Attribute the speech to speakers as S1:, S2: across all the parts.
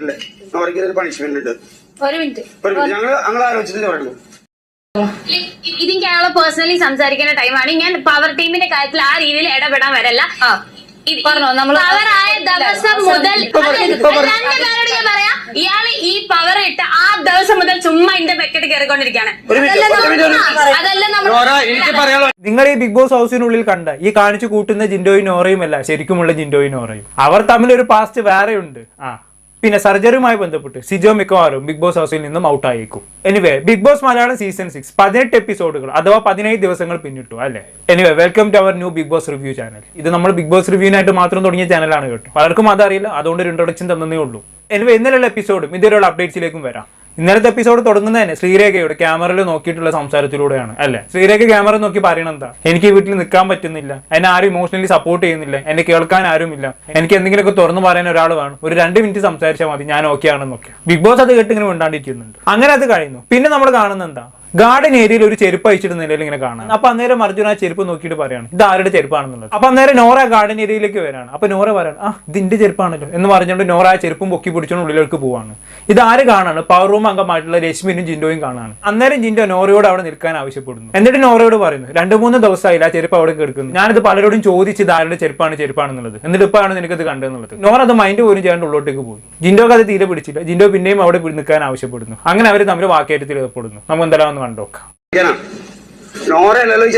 S1: അല്ലേ അവർക്ക് പണിഷ്മെന്റ് ഉണ്ട്.
S2: ഒരു മിനിറ്റ്.
S1: ഞങ്ങൾ ഞങ്ങൾ ആലോചിച്ചിട്ട് പറയുള്ളൂ
S2: ഇതിന് ഞങ്ങൾ പേഴ്സണലി സംസാരിക്കുന്ന ടൈമാണ് ഞാൻ പവർ ടീമിന്റെ കാര്യത്തിൽ ആ രീതിയിൽ ഇടപെടാൻ വരല്ല.
S3: ആ.
S2: ഇത്
S3: പറഞ്ഞോ, നമ്മൾ
S2: പവറായ ദിവസം മുതൽ
S1: ഇപ്പൊ പറ-
S2: അല്ല,
S1: ഇപ്പൊ പറ-
S2: രണ്ട് പേരോട് ഞാൻ പറയാം. ഇയാൾ ഈ പവർ ഇട്ട് ആ ദിവസം മുതൽ ചുമ്മാ ഇന്റെ
S1: പെക്കറ്റ് കയറിക്കൊണ്ടിരിക്കുകയാണ്.
S2: അതല്ല നമ്മൾ
S4: നിങ്ങൾ ഈ ബിഗ് ബോസ് ഹൗസിനുള്ളിൽ കണ്ട ഈ കാണിച്ചു കൂട്ടുന്ന ജിൻഡോയും നോറയും അല്ല ശരിക്കുമുള്ള ജിൻഡോയും നോറയും. അവർ തമ്മിൽ ഒരു പാസ്റ്റ് വേറെയുണ്ട്. ആ. പിന്നെ സർജറിയുമായി ബന്ധപ്പെട്ട് സിജോ മിക്കവാറും ബിഗ് ബോസ് ഹൗസിൽ നിന്നും out ആയേക്കും. Anyway Bigg Boss Malayalam season six പതിനെട്ട് എപ്പിസോഡുകൾ അഥവാ പതിനേഴ് ദിവസങ്ങൾ പിന്നിട്ടു അല്ലേ? Anyway welcome to our new Bigg Boss review channel ഇത് നമ്മൾ ബിഗ് ബോസ് റിവ്യൂവിനായിട്ട് മാത്രം തുടങ്ങിയ ചാനലാണ് കേട്ടോ. പലർക്കും അതറിയില്ല അതുകൊണ്ട് ഒരു ഇൻട്രൊഡക്ഷൻ തന്നേ ഉള്ളൂ. എനിവേ ഇന്നലെയുള്ള എപ്പിസോഡും ഇതുവരെയുള്ള അപ്ഡേറ്റ്സിലേക്കും വരാം. ഇന്നലത്തെ എപ്പിസോഡ് തുടങ്ങുന്നത് തന്നെ ശ്രീരേഖയുടെ ക്യാമറയിൽ നോക്കിയിട്ടുള്ള സംസാരത്തിലൂടെയാണ് അല്ലെ? ശ്രീരേഖ ക്യാമറ നോക്കി പറയണ എന്താ? എനിക്ക് വീട്ടിൽ നിൽക്കാൻ പറ്റുന്നില്ല. എന്നെ ആരും ഇമോഷണലി സപ്പോർട്ട് ചെയ്യുന്നില്ല. എന്നെ കേൾക്കാൻ ആരുമില്ല. എനിക്ക് എന്തെങ്കിലുമൊക്കെ തുറന്നു പറയാൻ ഒരാൾ വേണം. ഒരു രണ്ട് മിനിറ്റ് സംസാരിച്ചാൽ മതി. ഞാൻ ഓക്കെ ആണെന്നൊക്കെ. ബിഗ് ബോസ് അത് കേട്ടിങ്ങനെ ഇങ്ങനെ അങ്ങനെ അത് കഴിയുന്നു പിന്നെ നമ്മൾ കാണുന്നത് എന്താ? ഗാർഡൻ ഏരിയയിൽ ഒരു ചെരുപ്പ് അയച്ചിട്ട് നിലയിൽ ഇങ്ങനെ കാണാം അപ്പൊ അന്നേരം അർജുന ആ ചെരുപ്പ് നോക്കിയിട്ട് പറയാണ് ഇത് ആരുടെ ചെരുപ്പാണെന്നുള്ളത്? അപ്പൊ അന്നേരം നോറ ഗാർഡൻ ഏരിയയിലേക്ക് വരാണ്. അപ്പൊ നോറ പറയാണ് ആ ഇതിന്റെ ചെരുപ്പാണല്ലോ. എന്ന് പറഞ്ഞുകൊണ്ട് നോറ ആ ചെരുപ്പും പൊക്കി പിടിച്ചുകൊണ്ട് ഉള്ളിലേക്ക് പോവാണ്. ഇത് ആര് കാണാണ്? Power room അംഗമായിട്ടുള്ള രശ്മിനും ജിൻഡോയും കാണാണ്. അന്നേരം ജിൻഡോ നോറയോട് അവിടെ നിൽക്കാൻ ആവശ്യപ്പെടുന്നു. എന്നിട്ട് നോറയോട് പറയുന്നു രണ്ട് മൂന്ന് ദിവസമായില്ല ആ ചെരുപ്പ് അവിടെ കിടക്കുന്നു. ഞാനിത് പലരോടും ചോദിച്ച് ഇത് ആരുടെ ചെരുപ്പാണ് ചെരുപ്പാണെന്നുള്ളത്. എന്നിട്ട് ഇപ്പോഴാണ് നിനക്കത് കണ്ടെന്നുള്ളത് നോറ അത് മൈൻഡ് പോലും ചെയ്യാണ്ട് ഉള്ളോട്ടേക്ക് പോയി. ജിൻഡോക്ക് അത് തീരെ പിടിച്ചില്ല. ജിൻഡോ പിന്നെയും അവിടെ നിൽക്കാൻ ആവശ്യപ്പെടുന്നു. അങ്ങനെ അവർ തമ്മിൽ വാക്കേറ്റത്തിൽ ഏർപ്പെടുന്നു. നമുക്ക് എന്തായാലും ഒന്ന് കണ്ടോക്കാം
S1: ഇരിക്കാനാ. നോറ അല്ലല്ലോ ഈ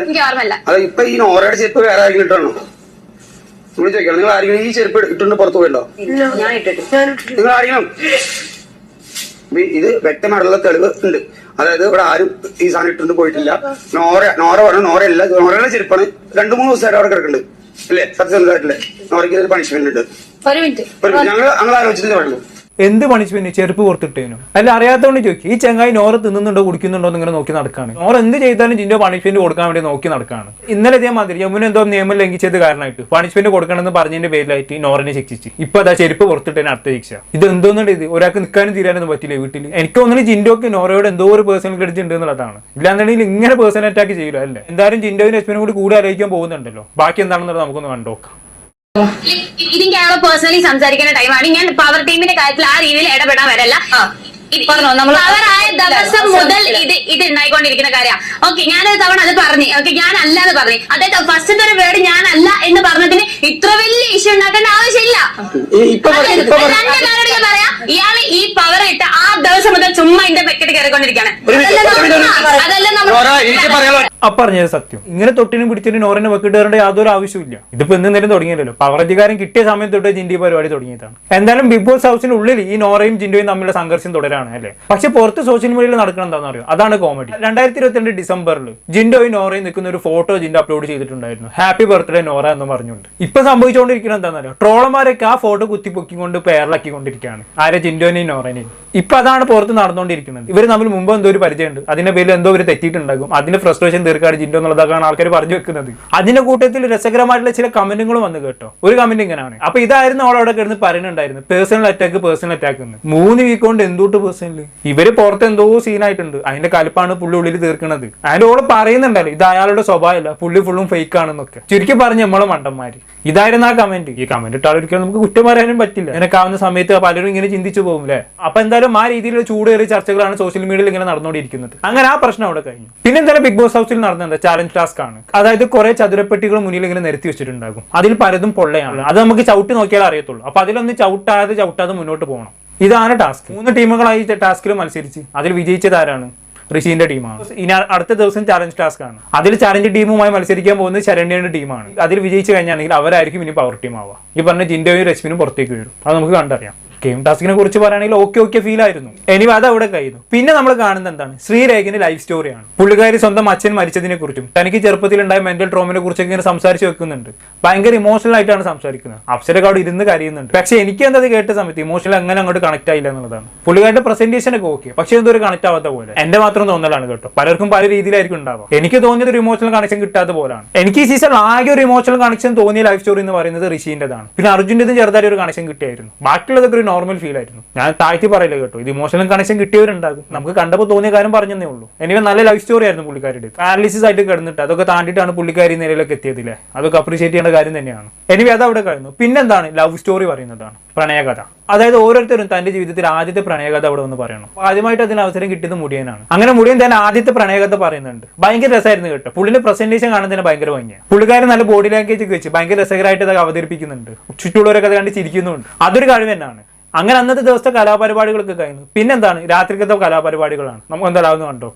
S2: എനിക്ക് ഓർമ്മല്ല
S1: അത് ഇപ്പൊ ഈ നോറയുടെ ചെരുപ്പ് വേറെ ആരെങ്കിലും ഇട്ടാണോ നമ്മൾ ചോദിക്കണം. നിങ്ങൾ ആരെങ്കിലും ഈ ചെരുപ്പ് ഇട്ടുണ്ട് പുറത്തു പോയല്ലോ നിങ്ങൾ ആരെങ്കിലും? ഇത് വ്യക്തമായിട്ടുള്ള തെളിവ് ഉണ്ട്. അതായത് ഇവിടെ ആരും ഈ സാധനം ഇട്ടുണ്ട് പോയിട്ടില്ല. നോറ നോറ പറഞ്ഞു നോറയല്ല നോറയുടെ ചെരുപ്പാണ് രണ്ടു മൂന്ന് ദിവസമായിട്ട് അവിടെ കിടക്കുന്നുണ്ട്. അല്ലേ? സത്യസന്ധമായിട്ടില്ലേ? നോറയ്ക്ക് പണിഷ്മെന്റ് ഉണ്ട്. ഞങ്ങൾ ഞങ്ങൾ ആലോചിച്ചിട്ട് പറയുള്ളൂ
S4: എന്ത് പണിഷ്മെന്റ് ചെരുപ്പ് പുറത്തിട്ടേനു? അല്ല അറിയാത്തതുകൊണ്ട് ചോദിക്കും ഈ ചെങ്ങായി നോറ് തിന്നുന്നുണ്ടോ കുടിക്കുന്നുണ്ടോ എന്ന് ഇങ്ങനെ നോക്കി നടക്കാണ്. നോർ എന്ത് ചെയ്താലും ജിൻഡോ പണിഷ്മെന്റ് കൊടുക്കാൻ വേണ്ടി നോക്കി നടക്കാണ്. ഇന്നലെ ഇതേമാതിരി യമുന എന്തോ നിയമം ലംഘിച്ചത് കാരണമായിട്ട് പണിഷ്മെന്റ് കൊടുക്കണമെന്ന് പറഞ്ഞതിന്റെ പേരിലായിട്ട് നോറിനെ ശിക്ഷിച്ച്. ഇപ്പൊ അതാ ചെരുപ്പ് പുറത്തിട്ടേന് അടുത്ത ശിക്ഷ. ഇത് എന്തോന്നുണ്ട് ഇത് ഒരാൾക്ക് നിൽക്കാനും തീരാനൊന്നും പറ്റില്ല വീട്ടിൽ എനിക്ക് തോന്നുന്നു ജിൻഡോക്ക് നോറയോട് എന്തോ ഒരു പേഴ്സണൽ ക്രെഡിറ്റ് ഉണ്ട് എന്നുള്ളതാണ്. ഇല്ലാന്നുണ്ടെങ്കിൽ ഇങ്ങനെ പേഴ്സണൽ അറ്റാക്ക് ചെയ്യില്ല അല്ലേ? എന്തായാലും ജിൻഡോയും രശ്മിനും കൂടി കൂടെ ആലോചിക്കാൻ പോകുന്നുണ്ടല്ലോ. ബാക്കി എന്താണെന്നുള്ളത് നമുക്കൊന്ന് കണ്ടോക്കാം.
S2: ഇതിന് ഞങ്ങൾ പേഴ്സണലി സംസാരിക്കുന്ന ടൈമാണ് ഞാൻ പവർ ടീമിന്റെ കാര്യത്തിൽ ആ രീതിയിൽ ഇടപെടാൻ വരല്ല. പവറായ ദിവസം മുതൽ ഇത് ഇത് ഉണ്ടായിക്കൊണ്ടിരിക്കുന്ന കാര്യം. ഓക്കെ ഞാനൊരു തവണ അത് പറഞ്ഞു ഓക്കെ ഞാൻ അല്ല എന്ന് പറഞ്ഞു അതായത് ഫസ്റ്റത്തെ ഒരു വേർഡ് ഞാൻ അല്ല എന്ന് പറഞ്ഞതിന് ഇത്ര വലിയ ഇഷ്യൂ ഉണ്ടാക്കേണ്ട ആവശ്യമില്ല.
S1: ഈ- ഇപ്പൊ പറ- ഇപ്പൊ പറ-
S2: രണ്ട് പറയാം. ഇയാൾ ഈ പവർ ഇട്ട് ആ ദിവസം മുതൽ ചുമ്മാ എന്റെ പെക്കറ്റ് കയറിക്കൊണ്ടിരിക്കാണ്
S1: minute.
S2: അതല്ല നമ്മൾ
S4: അപ്പറഞ്ഞത് സത്യം. ഇങ്ങനെ തൊട്ടിനും പിടിച്ചിട്ട് നോറിനെ വെക്കിട്ട് വരേണ്ട യാതൊരു ആവശ്യമില്ല ഇതിപ്പോ ഇന്ന് നേരം തുടങ്ങിയല്ലോ പവർ അധികാരം കിട്ടിയ സമയം തൊട്ട് ജിൻഡി പരിപാടി തുടങ്ങിയതാണ്. എന്തായാലും ബിഗ് ബോസ് ഹൗസിനുള്ളിൽ ഈ നോറയും ജിൻഡോയും തമ്മിലുള്ള സംഘർഷം തുടരാണ്. അല്ലേ? പക്ഷെ പുറത്ത് സോഷ്യൽ മീഡിയയിൽ നടക്കണം എന്താണെന്ന് അറിയോ? അതാണ് കോമഡി രണ്ടായിരത്തി ഇരുപത്തിരണ്ട് ഡിസംബറിൽ ജിൻഡോയും നോറയും നിൽക്കുന്ന ഒരു ഫോട്ടോ ജിൻഡോ അപ്ലോഡ് ചെയ്തിട്ടുണ്ടായിരുന്നു. ഹാപ്പി ബർത്ത്ഡേ നോറ എന്ന് പറഞ്ഞുകൊണ്ട്. ഇപ്പൊ സംഭവിച്ചുകൊണ്ടിരിക്കുന്നത് എന്താണെന്നറിയോ ട്രോളന്മാരൊക്കെ ആ ഫോട്ടോ കുത്തിപ്പൊക്കിക്കൊണ്ട് പേരിലാക്കിക്കൊണ്ടിരിക്കുകയാണ് ആരെ ജിൻഡോനെയും നോറനെയും? ഇപ്പൊ അതാണ് പുറത്ത് നടന്നുകൊണ്ടിരിക്കുന്നത്. ഇവർ തമ്മിൽ മുമ്പ് എന്തോ ഒരു പരിചയമുണ്ട്. അതിന്റെ പേരിൽ എന്തോ ഒരു തെറ്റിയിട്ടുണ്ടാകും. അതിന്റെ ഫ്രസ്ട്രേഷൻ തീർക്കാട് ജിൻഡോ എന്നുള്ളതാണ് ആൾക്കാർ പറഞ്ഞു വെക്കുന്നത്. അതിന്റെ കൂട്ടത്തിൽ രസകരമായിട്ടുള്ള ചില കമന്റുകളും വന്നു കേട്ടോ. ഒരു കമന്റ് ഇങ്ങനെയാണ്. അപ്പൊ ഇതായിരുന്നു അവൾ അവിടെ കിടന്ന് പറയുന്നുണ്ടായിരുന്നു പേഴ്സണൽ അറ്റാക്ക് പേഴ്സണൽ അറ്റാക്ക് എന്ന്. മൂന്ന് വീക്ക് കൊണ്ട് എന്തോട്ട് പേഴ്സണൽ ഇവർ പുറത്ത് എന്തോ സീനായിട്ടുണ്ട് അതിന്റെ കലിപ്പാണ് പുള്ളി ഉള്ളിൽ തീർക്കുന്നത് അതിന്റെ ഓൾ പറയുന്നുണ്ടല്ലോ ഇത് അയാളുടെ സ്വഭാവമല്ല. പുള്ളി ഫുള്ളും ഫേക്ക് ആണെന്നൊക്കെ. ചുരുക്കി പറഞ്ഞു നമ്മളെ മണ്ടന്മാര്. ഇതായിരുന്നു ആ കമന്റ് ഈ കമന്റ് ഇട്ടാൽ ഒരിക്കലും നമുക്ക് കുറ്റം പറയാനും പറ്റില്ല. ഇങ്ങനെയൊക്കെ ആവുന്ന സമയത്ത് പലരും ഇങ്ങനെ ചിന്തിച്ചു പോകും അല്ലേ അപ്പൊ എന്തായാലും ആ രീതിയിലുള്ള ചൂടേറിയ ചർച്ചകളാണ് സോഷ്യൽ മീഡിയയിൽ ഇങ്ങനെ നടന്നുകൊണ്ടിരിക്കുന്നത്. അങ്ങനെ ആ പ്രശ്നം അവിടെ കഴിഞ്ഞു. പിന്നെ എന്തായാലും ബിഗ് ബോസ് ഹൗസിൽ നടന്ന എന്താ? ചാലഞ്ച് ടാസ്ക് ആണ്. അതായത് കുറെ ചതുരപ്പെട്ടികൾ മുന്നിൽ ഇങ്ങനെ നിരത്തി വെച്ചിട്ടുണ്ടാകും. അതിൽ പലതും പൊള്ളയാണ്. അത് നമുക്ക് ചവിട്ടി നോക്കിയാൽ അറിയത്തുള്ളൂ. അപ്പൊ അതിലൊന്ന് ചവിട്ടാതെ ചവിട്ടാതെ മുന്നോട്ട് പോകണം. ഇതാണ് ടാസ്ക് മൂന്ന് ടീമുകളായി ടാസ്കിൽ മത്സരിച്ച്. അതിൽ വിജയിച്ചത് ആരാണ്? ഋഷീന്റെ ടീമാണ്. ഇനി അടുത്ത ദിവസം ചാലഞ്ച് ടാസ്ക് ആണ്. അതിൽ ചാലഞ്ച് ടീമുമായി മത്സരിക്കാൻ പോകുന്നത് ശരണ്യയുടെ ടീമാണ് അതിൽ വിജയിച്ചു കഴിഞ്ഞാണെങ്കിൽ അവരായിരിക്കും ഇനി പവർ ടീം ആവുക. ഈ പറഞ്ഞ ജിൻഡോയും രശ്മിനും പുറത്തേക്ക് വരും അത് നമുക്ക് കണ്ടറിയാം. ഗെയിം ടാസ്കിനെ കുറിച്ച് പറയുകയാണെങ്കിൽ ഓക്കെ ഓക്കെ ഫീൽ ആയിരുന്നു. ഇനി അത് അവിടെ കഴിയുന്നു. പിന്നെ നമ്മൾ കാണുന്നത് എന്താണ്? ശ്രീരേഖിന്റെ ലൈഫ് സ്റ്റോറിയാണ് പുള്ളിക്കാരി സ്വന്തം അച്ഛൻ മരിച്ചതിനെ കുറിച്ചും തനിക്ക് ചെറുപ്പത്തിൽ ഉണ്ടായ മെന്റൽ ട്രോമിനെ കുറിച്ചൊക്കെ ഇങ്ങനെ സംസാരിച്ച് വെക്കുന്നുണ്ട്. ഭയങ്കര ഇമോഷണൽ ആയിട്ടാണ് സംസാരിക്കുന്നത്. അപ്സരൊക്കെ അവിടെ ഇരുന്ന് കരയുന്നുണ്ട്. പക്ഷെ എനിക്ക് എന്തത് കേട്ട സമയത്ത് ഇമോഷണൽ അങ്ങനെ അങ്ങോട്ട് കണക്ട് ആയില്ല എന്നുള്ളതാണ്. പുള്ളിക്കാരുടെ പ്രസന്റേഷൻ ഒക്കെ ഓക്കെ പക്ഷെ എന്തോ ഒരു കണക്ട് ആവാത്ത പോലെ. എന്റെ മാത്രം തോന്നലാണ് കേട്ടോ. പലർക്കും പല രീതിയിലായിരിക്കും ഉണ്ടാവുക. എനിക്ക് തോന്നിയത് ഒരു ഇമോഷണൽ കണക്ഷൻ കിട്ടാത്ത പോലാണ്. എനിക്ക് ഈ സീസൺ ആകെ ഒരു ഇമോഷണൽ കണക്ഷൻ തോന്നിയ ലൈഫ് സ്റ്റോറി എന്ന് പറയുന്നത് ഋഷിന്റെതാണ്. പിന്നെ അർജുന്റെ ചെറുതായിട്ട് ഒരു കണക്ഷൻ കിട്ടിയായിരുന്നു. ബാക്കിയുള്ളതൊക്കെ ഒരു നോർമൽ ഫീൽ ആയിരുന്നു. ഞാൻ താഴ്ത്തി പറയില്ല കേട്ടോ. ഇത് ഇമോഷണൽ കണക്ഷൻ കിട്ടിയവരുണ്ടാകും. നമുക്ക് കണ്ടപ്പോൾ തോന്നിയ കാര്യം പറഞ്ഞതേ ഉള്ളൂ. എനിക്ക് നല്ല ലൈഫ് സ്റ്റോറി ആയിരുന്നു പുള്ളിക്കാരുടെ പാരലിസിസ് ആയിട്ട് കിടന്നിട്ട് അതൊക്കെ താണ്ടിട്ടാണ് പുള്ളിക്കാരി നിലയിലൊക്കെ എത്തിയതില്ലേ അതൊക്കെ അപ്രീഷിയേറ്റ് ചെയ്യേണ്ട കാര്യം തന്നെയാണ്. എനിക്ക് അത് അവിടെ കഴിഞ്ഞു പിന്നെന്താണ്? ലവ് സ്റ്റോറി പറയുന്നതാണ്. പ്രണയകഥ. അതായത് ഓരോരുത്തരും തന്റെ ജീവിതത്തിൽ ആദ്യത്തെ പ്രണയകഥ അവിടെ ഒന്ന് പറയണം. ആദ്യമായിട്ട് അതിന് അവസരം കിട്ടിയത് മുടിയനാണ്. അങ്ങനെ മുടിയൻ തന്നെ ആദ്യത്തെ പ്രണയകഥ പറയുന്നുണ്ട്. ഭയങ്കര രസമായിരുന്നു കേട്ടോ. പുള്ളിന്റെ പ്രസന്റേഷൻ കാണാൻ തന്നെ ഭയങ്കര ഭംഗിയാണ് പുള്ളിക്കാരൻ നല്ല ബോഡി ലാംഗ്വേജ് ഒക്കെ വെച്ച് ഭയങ്കര രസകരമായിട്ട് അത് അവതരിപ്പിക്കുന്നുണ്ട്. ചുറ്റുള്ളവരൊക്കെ അത് കണ്ട് ചിരിക്കുന്നുണ്ട് അതൊരു കഴിവ് തന്നെയാണ്. അങ്ങനെ അന്നത്തെ ദിവസത്തെ കലാപരിപാടികളൊക്കെ കഴിഞ്ഞു. പിന്നെന്താണ്? രാത്രിക്കത്തെ കലാപരിപാടികളാണ്. നമുക്ക് എന്തായാലും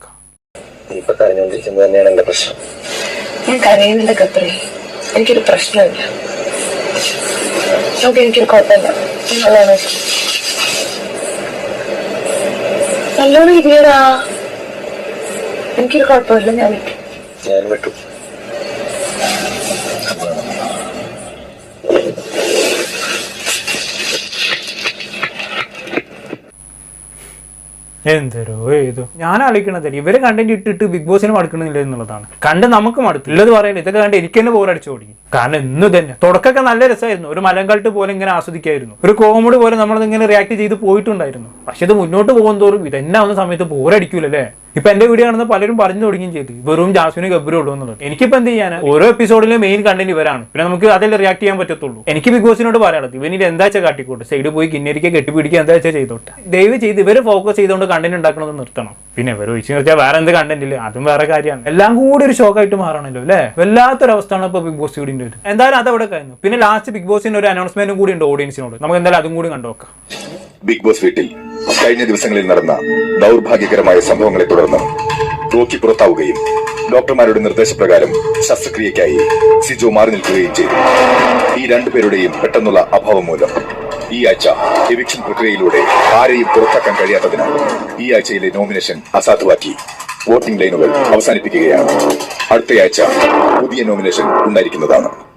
S3: ഇപ്പൊ കരഞ്ഞോണ്ടിരിക്കുന്നത് തന്നെയാണ് എന്റെ പ്രശ്നം.
S5: ഞാൻ കരയുന്നില്ല കത്രി എനിക്കൊരു പ്രശ്നമില്ല. എനിക്കൊരു കുഴപ്പമില്ല. നല്ലോണം ഇരിയടാ എനിക്കൊരു കുഴപ്പമില്ല. ഞാൻ വിട്ടു.
S3: ഞാൻ വിട്ടു.
S4: എന്തരോ ഏതോ. ഞാൻ ആലോചിക്കണതല്ല ഇവർ കണ്ടന്റ് ഇട്ടിട്ട് ബിഗ് ബോസിന് മടുക്കണില്ല എന്നുള്ളതാണ്. കണ്ട് നമുക്ക് മടുത്തില്ലത് പറയണേ ഇതൊക്കെ കണ്ട് എനിക്ക് തന്നെ ബോറടിച്ചു ഓടി കാരണം ഇന്ന് തന്നെ തുടക്കമൊക്കെ നല്ല രസമായിരുന്നു. ഒരു മലങ്കൾട്ട് പോലെ ഇങ്ങനെ ആസ്വദിക്കായിരുന്നു. ഒരു കോമഡി പോലെ നമ്മൾ ഇങ്ങനെ റിയാക്ട് ചെയ്ത് പോയിട്ടുണ്ടായിരുന്നു. പക്ഷെ ഇത് മുന്നോട്ട് പോകുന്തോറും ഇതെന്നെ ആവുന്ന സമയത്ത് ബോറടിക്കൂലല്ലേ? ഇപ്പൊ എന്റെ വീഡിയോ കാണുന്ന പലരും പറഞ്ഞു തുടങ്ങുകയും ചെയ്തു. വെറും ജാസ്മിന് ഗബ്ബരും ഉള്ളൂ എന്നുള്ളത്. എനിക്കിപ്പോ എന്ത് ചെയ്യാൻ ഓരോ എപ്പിസോഡിലും മെയിൻ കണ്ടന്റ് ഇവരാണ്. പിന്നെ നമുക്ക് അതിൽ റിയാക്ട് ചെയ്യാൻ പറ്റത്തുള്ളൂ. എനിക്ക് ബിഗ് ബോസിനോട് പറയാനുള്ളത് ഇവനിൽ എന്താ വെച്ചാൽ കാട്ടിക്കോട്ടെ? സൈഡ് പോയി കിന്നരിക്ക കെട്ടിപ്പിടിക്കുക എന്താ വെച്ചാൽ ചെയ്തോട്ടെ? ദയവ് ചെയ്ത് ഇവർ ഫോക്കസ് ചെയ്തുകൊണ്ട് കണ്ടന്റ് ഉണ്ടാക്കണമെന്ന് നിർത്തണം. പിന്നെ ഇവർ ഒഴിച്ചു നിർത്തിയാൽ വേറെ എന്ത് കണ്ടന്റ് ഇല്ല? അതും വേറെ കാര്യമാണ്. എല്ലാം കൂടി ഒരു ഷോക്കായിട്ട് മാറണല്ലോ അല്ലേ? വല്ലാത്തൊരവസ്ഥയാണ് ഇപ്പൊ ബിഗ് ബോസ് വീടിന്റെ ഒരു എന്തായാലും അതവിടെ കഴിഞ്ഞു. പിന്നെ ലാസ്റ്റ് ബിഗ് ബോസിന്റെ ഒരു അനൗൺസ്മെന്റും കൂടി ഉണ്ട് ഓഡിയൻസിനോട് നമുക്ക് എന്തായാലും അതും കൂടി കണ്ടുനോക്കാം
S6: ബിഗ് ബോസ് വീട്ടിൽ കഴിഞ്ഞ ദിവസങ്ങളിൽ നടന്ന ദൗർഭാഗ്യകരമായ സംഭവങ്ങളെ തുടർന്ന് റോക്കി പുറത്താവുകയും ഡോക്ടർമാരുടെ നിർദ്ദേശപ്രകാരം ശസ്ത്രക്രിയയ്ക്കായി സിജോ മാറി നിൽക്കുകയും ചെയ്തു. ഈ രണ്ടുപേരുടെയും പെട്ടെന്നുള്ള അഭാവം മൂലം. ഈ ആഴ്ച എവിക്ഷൻ പ്രക്രിയയിലൂടെ ആരെയും പുറത്താക്കാൻ കഴിയാത്തതിനാൽ ഈ ആഴ്ചയിലെ നോമിനേഷൻ അസാധുവാക്കി. വോട്ടിംഗ് ലൈനുകൾ അവസാനിപ്പിക്കുകയാണ്. അടുത്തയാഴ്ച പുതിയ നോമിനേഷൻ ഉണ്ടായിരിക്കുന്നതാണ്.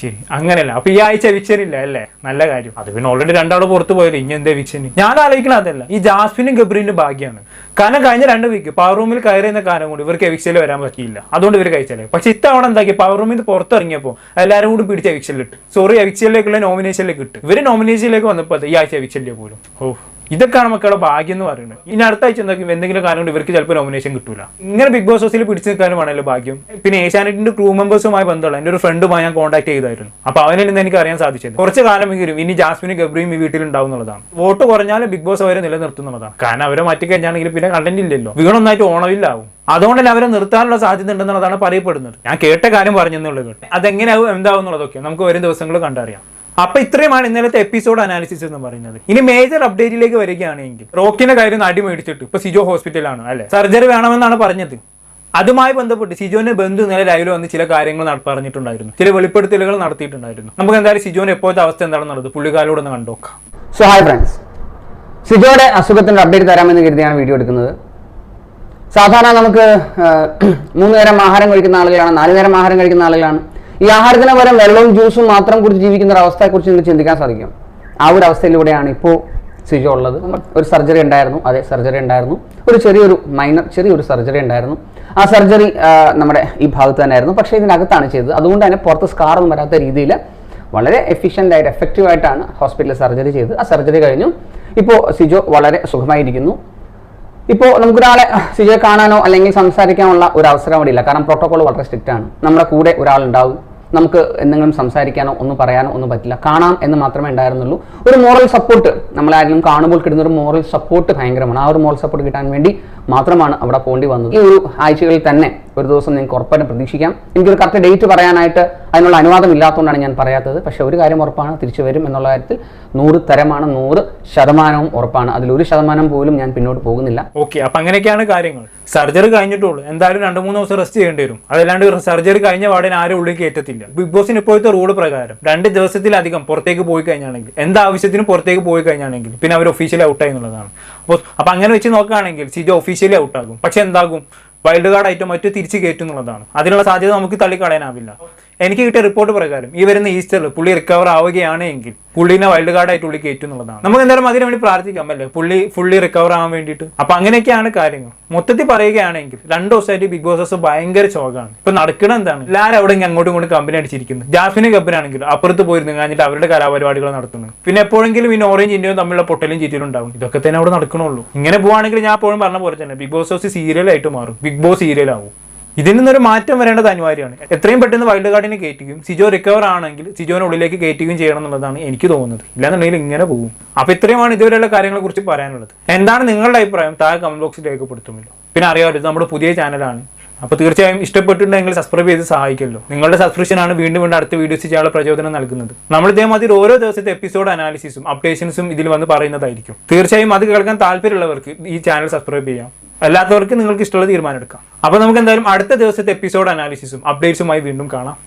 S4: ശരി. അങ്ങനെയല്ല. അപ്പൊ ഈ ആഴ്ച വിച്ചനില്ല അല്ലേ? നല്ല കാര്യം. അത് പിന്നെ ഓൾറെഡി രണ്ടാൾ പുറത്ത് പോയല്ലോ ഇനി എന്താ വിച്ചന് ഞാൻ ആലോചിക്കണം അതല്ല. ഈ ജാസ്മിനും ഗബ്രീനും ഭാഗ്യമാണ് കാരണം കഴിഞ്ഞ രണ്ട് വീക്ക് പവർ റൂമിൽ കയറിയുന്ന കാലം കൂടി ഇവർക്ക് എവിക്സൽ വരാൻ പറ്റിയില്ല. അതുകൊണ്ട് ഇവർ കഴിച്ചാലേ പക്ഷെ ഇത്തവണ എന്താക്കി? പവർ റൂമിൽ നിന്ന് പുറത്തിറങ്ങിയപ്പോൾ എല്ലാവരും കൂടി പിടിച്ച് എവിക്സലിട്ട് സോറി എവിക്സലിലേക്കുള്ള നോമിനേഷനിലേക്ക് ഇട്ട്. ഇവർ നോമിനേഷനിലേക്ക് വന്നപ്പോൾ ഈ ആഴ്ച എവിക്ഷനിലേക്ക് പോലും. ഓ. ഇതൊക്കെയാണ് മക്കളുടെ ഭാഗ്യം എന്ന് പറയുന്നത്. ഇനി അടുത്ത ആഴ്ച എന്താക്കും എന്തെങ്കിലും കാരണം കൊണ്ട് ഇവർക്ക് ചിലപ്പോൾ നോമിനേഷൻ കിട്ടൂല. ഇങ്ങനെ ബിഗ് ബോസ് ഹൗസിൽ പിടിച്ചു നിൽക്കാനും ആണല്ലോ ഭാഗ്യം. പിന്നെ ഏഷ്യാനെറ്റിന്റെ ക്രൂ മെമ്പേഴ്സുമായി ബന്ധമുള്ള എന്റെ ഒരു ഫ്രണ്ടുമായി ഞാൻ കോൺടാക്ട് ചെയ്തായിരുന്നു. അപ്പൊ അവനിൽ നിന്ന് എനിക്ക് അറിയാൻ സാധിച്ചത് കുറച്ച് കാലമെങ്കിലും ഇനി ജാസ്മിനും ഗബ്രിയും ഈ വീട്ടിൽ ഉണ്ടാവും എന്നുള്ളതാണ്. വോട്ട് കുറഞ്ഞാലും ബിഗ് ബോസ് അവരെ നിലനിർത്തുന്നതാണ് കാരണം അവരെ മാറ്റി കഴിഞ്ഞാണെങ്കിൽ പിന്നെ കണ്ടന്റ് ഇല്ലല്ലോ. വീണൊന്നായിട്ട് ഓണവില്ലാവും അതുകൊണ്ട് തന്നെ അവരെ നിർത്താനുള്ള സാധ്യത ഉണ്ടെന്നുള്ളതാണ് പറയപ്പെടുന്നത്. ഞാൻ കേട്ട കാര്യം പറഞ്ഞെന്നുള്ളത് അതെങ്ങനെയാവും എന്താവും എന്നുള്ളതൊക്കെ നമുക്ക് വരും ദിവസങ്ങൾ കണ്ടറിയാം. അപ്പൊ ഇത്രയുമാണ് ഇന്നലത്തെ എപ്പിസോഡ് അനാലിസിസ് എന്ന് പറയുന്നത്. ഇനി മേജർ അപ്ഡേറ്റിലേക്ക് വരികയാണെങ്കിൽ റോക്കിന്റെ കാര്യം അടി മേടിച്ചിട്ട്. ഇപ്പൊ സിജോ ഹോസ്പിറ്റലാണ് അല്ലെ? സർജറി വേണമെന്നാണ് പറഞ്ഞത്. അതുമായി ബന്ധപ്പെട്ട് സിജോന്റെ ബന്ധു ഇന്നലെ ലൈവിൽ വന്ന് ചില കാര്യങ്ങൾ പറഞ്ഞിട്ടുണ്ടായിരുന്നു. ചില വെളിപ്പെടുത്തലുകൾ നടത്തിയിട്ടുണ്ടായിരുന്നു. നമുക്ക് എന്തായാലും സിജോന്റെ ഇപ്പോഴത്തെ അവസ്ഥ എന്താണെന്നുള്ളത് പുള്ളിക്കാരോട് ഒന്ന് കണ്ടോക്കാം
S7: സോ ഹായ് ഫ്രണ്ട്സ് സിജോയുടെ അസുഖത്തിന്റെ അപ്ഡേറ്റ് തരാമെന്ന് കരുതിയാണ് വീഡിയോ എടുക്കുന്നത്. സാധാരണ നമുക്ക് മൂന്ന് നേരം ആഹാരം കഴിക്കുന്ന ആളുകളാണ് നാല് നേരം ആഹാരം കഴിക്കുന്ന ആളുകളാണ്. ഈ ആഹാരത്തിന് പകരം വെള്ളവും ജ്യൂസും മാത്രം കുടിച്ച് ജീവിക്കുന്ന ഒരു അവസ്ഥയെക്കുറിച്ച് നിങ്ങൾ ചിന്തിക്കാൻ സാധിക്കും. ആ ഒരു അവസ്ഥയിലൂടെയാണ് ഇപ്പോൾ സിജോ ഉള്ളത്. ഒരു സർജറി ഉണ്ടായിരുന്നു. അതെ സർജറി ഉണ്ടായിരുന്നു. ഒരു ചെറിയൊരു മൈനർ ചെറിയൊരു സർജറി ഉണ്ടായിരുന്നു. ആ സർജറി നമ്മുടെ ഈ ഭാഗത്ത് തന്നെയായിരുന്നു. പക്ഷേ ഇതിനകത്താണ് ചെയ്തത്. അതുകൊണ്ട് തന്നെ പുറത്ത് സ്കാർ ഒന്നും വരാത്ത രീതിയിൽ വളരെ എഫിഷ്യന്റ് ആയിട്ട് എഫക്റ്റീവ് ആയിട്ടാണ് ഹോസ്പിറ്റലിൽ സർജറി ചെയ്ത്. ആ സർജറി കഴിഞ്ഞു. ഇപ്പോൾ സിജോ വളരെ സുഖമായിരിക്കുന്നു. ഇപ്പോൾ നമുക്കൊരാളെ സിജോയെ കാണാനോ അല്ലെങ്കിൽ സംസാരിക്കാനുള്ള ഒരു അവസരം അവിടെ ഇല്ല. കാരണം പ്രോട്ടോകോൾ വളരെ സ്ട്രിക്റ്റ് ആണ്. നമ്മുടെ കൂടെ ഒരാളുണ്ടാവും. നമുക്ക് എന്തെങ്കിലും സംസാരിക്കാനോ ഒന്നും പറയാനോ ഒന്നും പറ്റില്ല. കാണാം എന്ന് മാത്രമേ ഉണ്ടായിരുന്നുള്ളൂ. ഒരു മോറൽ സപ്പോർട്ട് നമ്മളാരെങ്കിലും കാണുമ്പോൾ കിട്ടുന്ന ഒരു മോറൽ സപ്പോർട്ട് ഭയങ്കരമാണ്. ആ ഒരു മോറൽ സപ്പോർട്ട് കിട്ടാൻ വേണ്ടി മാത്രമാണ് അവിടെ പോകേണ്ടി വന്നത്. ഈ ഒരു ആഴ്ചകളിൽ തന്നെ ഒരു ദിവസം നിങ്ങൾക്ക് ഉറപ്പായിട്ടും പ്രതീക്ഷിക്കാം. എനിക്കൊരു കറക്റ്റ് ഡേറ്റ് പറയാനായിട്ട് അതിനുള്ള അനുവാദം ഇല്ലാത്തതുകൊണ്ടാണ് ഞാൻ പറയാത്തത്. പക്ഷേ ഒരു കാര്യം ഉറപ്പാണ് തിരിച്ചു വരും എന്നുള്ള കാര്യത്തിൽ നൂറ് തരമാണ് നൂറ് ശതമാനവും ഉറപ്പാണ്. അതിലൊരു ശതമാനം പോലും ഞാൻ പിന്നോട്ട് പോകുന്നില്ല.
S4: ഓക്കെ അപ്പൊ അങ്ങനെയൊക്കെയാണ് കാര്യങ്ങൾ. സർജറി കഴിഞ്ഞിട്ടുള്ളൂ എന്തായാലും രണ്ട് മൂന്ന് ദിവസം റെസ്റ്റ് ചെയ്യേണ്ടി വരും. അതല്ലാണ്ട് സർജറി കഴിഞ്ഞ പാടിന് ആരും ഉള്ളിൽ കയറ്റത്തില്ല. ബിഗ് ബോസിന് ഇപ്പോഴത്തെ റൂൾ പ്രകാരം രണ്ട് ദിവസത്തിലധികം പുറത്തേക്ക് പോയി കഴിഞ്ഞാണെങ്കിൽ എന്ത് ആവശ്യത്തിനും പുറത്തേക്ക് പോയി കഴിഞ്ഞാണെങ്കിൽ പിന്നെ അവർ ഒഫീഷ്യലി ഔട്ടായി എന്നുള്ളതാണ്. അപ്പോൾ അപ്പം അങ്ങനെ വെച്ച് നോക്കുകയാണെങ്കിൽ സിജോ ഒഫീഷ്യലി ഔട്ടാകും പക്ഷെ എന്താകും? വൈൽഡ് കാർഡ് ആയിട്ട് മറ്റു തിരിച്ചു കയറ്റും എന്നുള്ളതാണ്. അതിനുള്ള സാധ്യത നമുക്ക് തള്ളിക്കളയാനാവില്ല. എനിക്ക് കിട്ടിയ റിപ്പോർട്ട് പ്രകാരം ഈ വരുന്ന ഈസ്റ്ററിൽ പുള്ളി റിക്കവർ ആവുകയാണ് എങ്കിൽ പുള്ളിനെ വൈൽഡ് കാർഡ് ആയിട്ട് ഉള്ളി കയറ്റും എന്നുള്ളതാണ്. നമുക്ക് എന്തായാലും അതിനു വേണ്ടി പ്രാർത്ഥിക്കാം അല്ലേ? പുള്ളി ഫുള്ളി റിക്കവർ ആവാൻ വേണ്ടിയിട്ട്. അപ്പൊ അങ്ങനെയൊക്കെയാണ് കാര്യങ്ങൾ. മൊത്തത്തിൽ പറയുകയാണെങ്കിൽ രണ്ട് ദിവസമായിട്ട് ബിഗ് ബോസസ് ഭയങ്കര ചോകാണ് ഇപ്പൊ നടക്കണ എന്താണ്? എല്ലാവരും അവിടെ അങ്ങോട്ടും ഇങ്ങോട്ടും കമ്പനി അടിച്ചിരിക്കുന്നു. ജാസ്മിനും കമ്പനാണെങ്കിലും അപ്പുറത്ത് പോയിരുന്നു കഴിഞ്ഞിട്ട് അവരുടെ കലാപരിപാടികൾ നടത്തുന്നു പിന്നെ എപ്പോഴെങ്കിലും ഈ ഓറഞ്ച് ഇന്ത്യയും തമ്മിലുള്ള പൊട്ടലും ചീറ്റലും ഉണ്ടാവും. ഇതൊക്കെ തന്നെ അവിടെ നടക്കണുള്ളൂ. ഇങ്ങനെ പോവാണെങ്കിൽ ഞാൻ എപ്പോഴും പറഞ്ഞ പോലെ തന്നെ ബിഗ് ബോസ് സീരിയലായിട്ട് മാറും. ബിഗ് ബോസ് സീരിയലാവും ഇതിൽ നിന്നൊരു മാറ്റം വരേണ്ടത് അനിവാര്യമാണ്. എത്രയും പെട്ടെന്ന് വൈൽഡ് കാർഡിനെ കയറ്റുകയും സിജോ റിക്കവർ ആണെങ്കിൽ സിജോനെ ഉള്ളിലേക്ക് കയറ്റുകയും ചെയ്യണം എന്നുള്ളതാണ് എനിക്ക് തോന്നുന്നത്. ഇല്ലാന്നുണ്ടെങ്കിൽ ഇങ്ങനെ പോകും. അപ്പൊ ഇത്രയുമാണ് ഇതുവരെയുള്ള കാര്യങ്ങളെ കുറിച്ച് പറയാനുള്ളത്. എന്താണ് നിങ്ങളുടെ അഭിപ്രായം? താഴെ കമന്റ് ബോക്സിൽ രേഖപ്പെടുത്തുമല്ലോ. പിന്നെ അറിയാമല്ലോ ഇത് നമ്മുടെ പുതിയ ചാനലാണ് അപ്പോൾ തീർച്ചയായും ഇഷ്ടപ്പെട്ടിട്ടുണ്ടെങ്കിൽ സബ്സ്ക്രൈബ് ചെയ്ത് സഹായിക്കല്ലോ. നിങ്ങളുടെ സബ്സ്ക്രിപ്ഷൻ ആണ് വീണ്ടും വീണ്ടും അടുത്ത വീഡിയോസ് ചെയ്യാനുള്ള പ്രചോദനം നൽകുന്നത്. നമ്മൾ ഇതേമാതിരി ഓരോ ദിവസത്തെ എപ്പിസോഡ് അനാലിസിസും അപ്ഡേഷൻസും ഇതിൽ വന്ന് പറയുന്നതായിരിക്കും. തീർച്ചയായും അത് കേൾക്കാൻ താല്പര്യമുള്ളവർക്ക് ഈ ചാനൽ സബ്സ്ക്രൈബ് ചെയ്യാം. അല്ലാത്തവർക്ക് നിങ്ങൾക്ക് ഇഷ്ടമുള്ള തീരുമാനം എടുക്കാം. അപ്പോൾ നമുക്ക് എന്തായാലും അടുത്ത ദിവസത്തെ എപ്പിസോഡ് അനാലിസിസും അപ്ഡേറ്റ്സുമായി വീണ്ടും കാണാം.